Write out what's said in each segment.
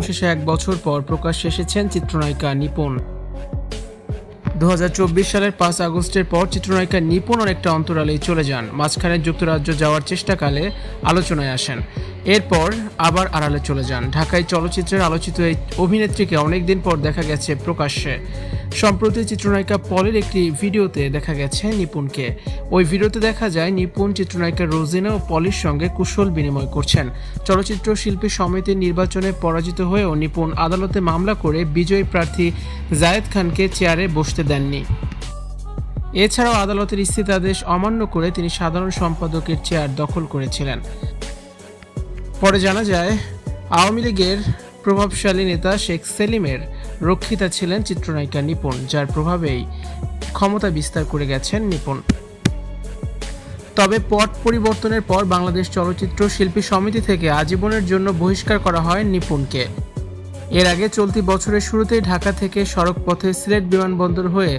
অবশেষে এক বছর পর প্রকাশ্যে এসেছেন চিত্রনায়িকা নিপুণ। দু হাজার চব্বিশ সালের পাঁচ আগস্টের পর চিত্রনায়িকা নিপুণ অনেকটা অন্তরালেই চলে যান। মাঝখানে যুক্তরাজ্য যাওয়ার চেষ্টাকালে আলোচনায় আসেন। এরপর আবার আড়ালে চলে যান। ঢাকায় চলচ্চিত্রের আলোচিত এই অভিনেত্রীকে অনেকদিন পর দেখা গেছে প্রকাশ্যে। সম্প্রতি চিত্রনায়িকা পলের একটি ভিডিওতে দেখা গেছে নিপুণকে। ওই ভিডিওতে দেখা যায়, নিপুণ চিত্রনায়িকা রোজিনা ও পলির সঙ্গে কুশল বিনিময় করছেন। চলচ্চিত্র শিল্পী সমিতির নির্বাচনে পরাজিত হয়েও নিপুণ আদালতে মামলা করে বিজয়ী প্রার্থী জায়েদ খানকে চেয়ারে বসতে দেননি। এছাড়াও আদালতের স্থিতাদেশ অমান্য করে তিনি সাধারণ সম্পাদকের চেয়ার দখল করেছিলেন। পরে জানা যায়, আওয়ামী লীগের প্রভাবশালী নেতা শেখ সেলিমের রক্ষিতা ছিলেন চিত্রনায়িকা নিপুণ, যার প্রভাবেই ক্ষমতা বিস্তার করে গেছেন নিপুণ। তবে পট পরিবর্তনের পর বাংলাদেশ চলচ্চিত্র শিল্পী সমিতি থেকে আজীবনের জন্য বহিষ্কার করা হয় নিপুণকে। এর আগে চলতি বছরের শুরুতেই ঢাকা থেকে সড়ক পথে সিলেট বিমানবন্দর হয়ে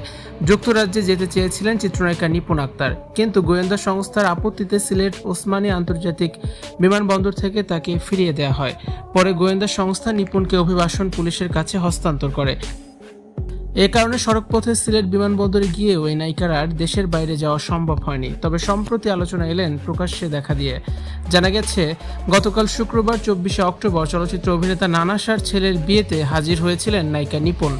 যুক্তরাজ্যে যেতে চেয়েছিলেন চিত্রনায়িকা নিপুণ আক্তার। কিন্তু গোয়েন্দা সংস্থার আপত্তিতে সিলেট ওসমানী আন্তর্জাতিক বিমানবন্দর থেকে তাকে ফিরিয়ে দেওয়া হয়। পরে গোয়েন্দা সংস্থা নিপুণকে অভিবাসন পুলিশের কাছে হস্তান্তর করে। এ কারণে সড়কপথে সিলেট বিমানবন্দরে গিয়েও এই নায়িকার আর দেশের বাইরে যাওয়া সম্ভব হয়নি। তবে সম্প্রতি আলোচনা এলেন প্রকাশ্যে দেখা দিয়ে। জানা গেছে, গতকাল শুক্রবার চব্বিশে অক্টোবর চলচ্চিত্র অভিনেতা নানাসার ছেলের বিয়েতে হাজির হয়েছিলেন নায়িকা নিপুণ।